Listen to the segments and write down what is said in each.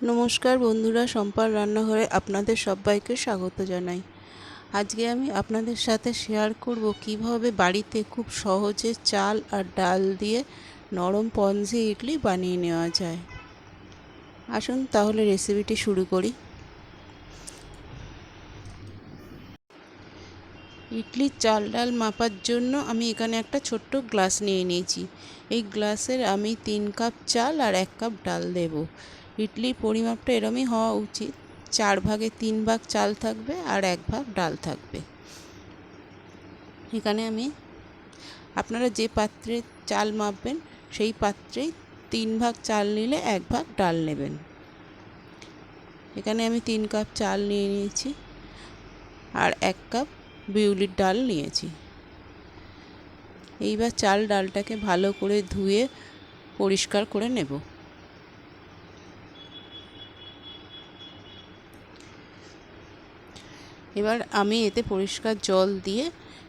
নমস্কার বন্ধুরা সম্পার রান্নাঘরে আপনাদের সবাইকে স্বাগত জানাই। আজকে আমি আপনাদের সাথে শেয়ার করব কীভাবে বাড়িতে খুব সহজে চাল আর ডাল দিয়ে নরম পঞ্জি ইডলি বানিয়ে নেওয়া যায়। আসুন তাহলে রেসিপিটি শুরু করি। ইডলির চাল ডাল মাপার জন্য আমি এখানে একটা ছোট্ট গ্লাস নিয়ে নিয়েছি। এই গ্লাসের আমি তিন কাপ চাল আর এক কাপ ডাল দেবো। ইডলির পরিমাপটা এরমই হওয়া উচিত। চার ভাগে তিন ভাগ চাল থাকবে আর এক ভাগ ডাল থাকবে। এখানে আমি, আপনারা যে পাত্রে চাল মাপবেন, সেই পাত্রেই তিন ভাগ চাল নিলে এক ভাগ ডাল নেবেন। এখানে আমি তিন কাপ চাল নিয়ে নিয়েছি আর এক কাপ বিউলির ডাল নিয়েছি। এইবার চাল ডালটাকে ভালো করে ধুয়ে পরিষ্কার করে নেব। এবার আমি এতে পরিষ্কার জল দিয়ে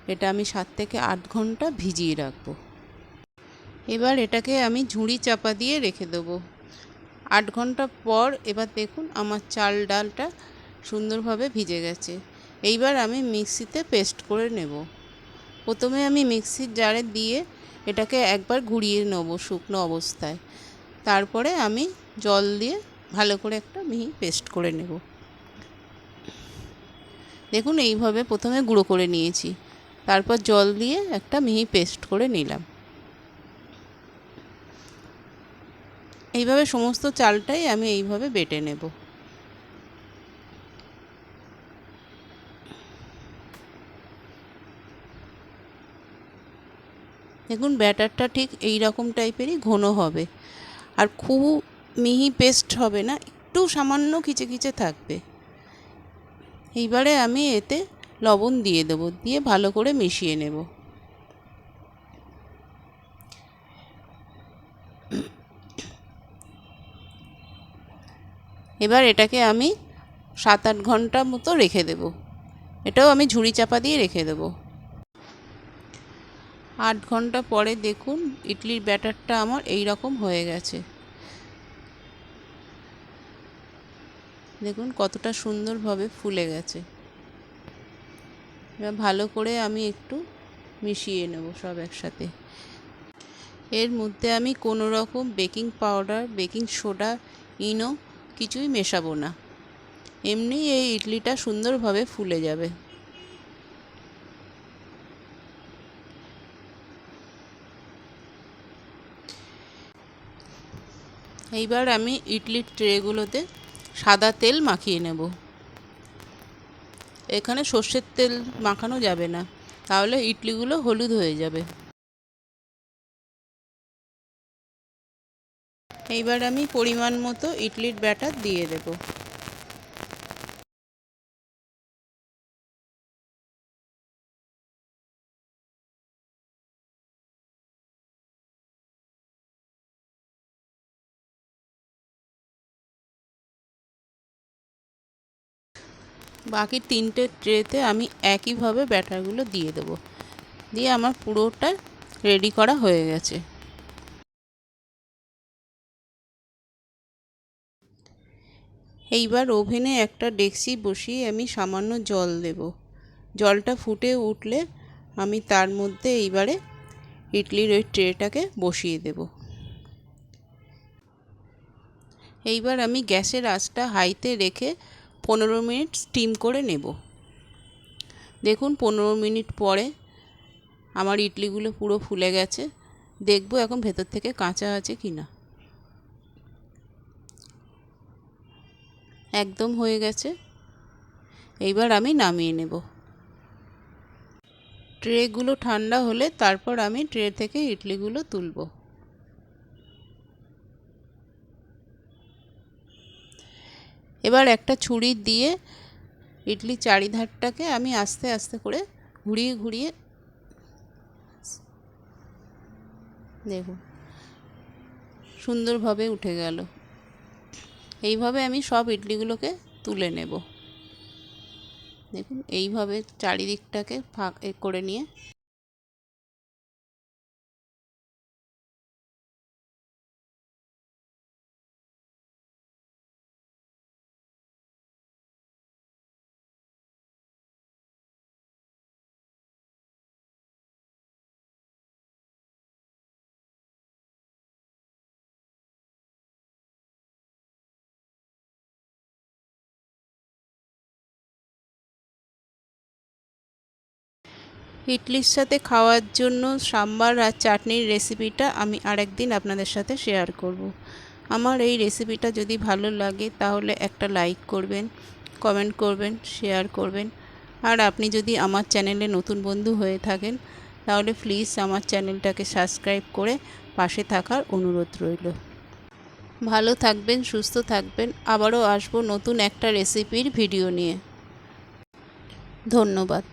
এটা আমি সাত থেকে আট ঘণ্টা ভিজিয়ে রাখব। এবার এটাকে আমি ঝুড়ি চাপা দিয়ে রেখে দেবো। আট ঘণ্টা পর এবার দেখুন আমার চাল ডালটা সুন্দরভাবে ভিজে গেছে। এইবার আমি মিক্সিতে পেস্ট করে নেব। প্রথমে আমি মিক্সির জারে দিয়ে এটাকে একবার ঘুরিয়ে নেব শুকনো অবস্থায়। তারপরে আমি জল দিয়ে ভালো করে একটা মিহি পেস্ট করে নেব। দেখুন, এইভাবে প্রথমে গুঁড়ো করে নিয়েছি। তারপর জল দিয়ে একটা মিহি পেস্ট করে নিলাম। এইভাবে সমস্ত চালটাই আমি এইভাবে বেটে নেব। দেখুন, ব্যাটারটা ঠিক এই রকম টাইপেরই ঘন হবে। আর খুব মিহি পেস্ট হবে না, একটু সামান্য খিচে খিচে থাকবে। এইবারে আমি এতে লবণ দিয়ে দেবো, দিয়ে ভালো করে মিশিয়ে নেব। এবার এটাকে আমি সাত আট ঘণ্টা মতো রেখে দেব। এটাও আমি ঝুড়ি চাপা দিয়ে রেখে দেব। আট ঘণ্টা পরে দেখুন, ইডলির ব্যাটারটা আমার এই রকম হয়ে গেছে। দেখুন, কতটা সুন্দরভাবে ফুলে গেছে। এবার ভালো করে আমি একটু মিশিয়ে নেব সব একসাথে। এর মধ্যে আমি কোনো রকম baking powder, baking soda, Eno কিছুই মেশাবো না। এমনি এই ইডলিটা সুন্দরভাবে ফুলে যাবে। এইবার আমি ইডলির ট্রেগুলোতে সাদা তেল মাখিয়ে নেব। এখানে সর্ষের তেল মাখানো যাবে না, তাহলে ইডলিগুলো হলুদ হয়ে যাবে। এইবার আমি পরিমাণ মতো ইডলির ব্যাটার দিয়ে দেবো। বাকি তিনটে ট্রেতে আমি একইভাবে ব্যাটারগুলো দিয়ে দেবো। দিয়ে আমার পুরোটা রেডি করা হয়ে গেছে। এইবার ওভেনে একটা ডেক্সি বসিয়ে আমি সামান্য জল দেব। জলটা ফুটে উঠলে আমি তার মধ্যে এইবারে ইডলির ওই ট্রেটাকে বসিয়ে দেব। এইবার আমি গ্যাসের আঁচটা হাইতে রেখে পনেরো মিনিট স্টিম করে নেব। দেখুন, পনেরো মিনিট পরে আমার ইডলিগুলো পুরো ফুলে গেছে। দেখব এখন ভেতর থেকে কাঁচা আছে কি না। একদম হয়ে গেছে। এইবার আমি নামিয়ে নেব। ট্রেগুলো ঠান্ডা হলে তারপর আমি ট্রে থেকে ইডলিগুলো তুলব। এবার একটা ছুরি দিয়ে ইডলি চারিধারটাকে আমি আস্তে আস্তে করে ঘুরিয়ে ঘুরিয়ে দেখুন সুন্দরভাবে উঠে গেল। এইভাবে আমি সব ইডলিগুলোকে তুলে নেব। দেখুন, এইভাবে চারিদিকটাকে ফাঁক করে নিয়ে ইডলির সাথে খাওয়ার জন্য সাম্বার আর চাটনির রেসিপিটা আমি আরেকদিন আপনাদের সাথে শেয়ার করব। আমার এই রেসিপিটা যদি ভালো লাগে তাহলে একটা লাইক করবেন, কমেন্ট করবেন, শেয়ার করবেন। আর আপনি যদি আমার চ্যানেলে নতুন বন্ধু হয়ে থাকেন, তাহলে প্লিজ আমার চ্যানেলটাকে সাবস্ক্রাইব করে পাশে থাকার অনুরোধ রইল। ভালো থাকবেন, সুস্থ থাকবেন। আবারও আসব নতুন একটা রেসিপির ভিডিও নিয়ে। ধন্যবাদ।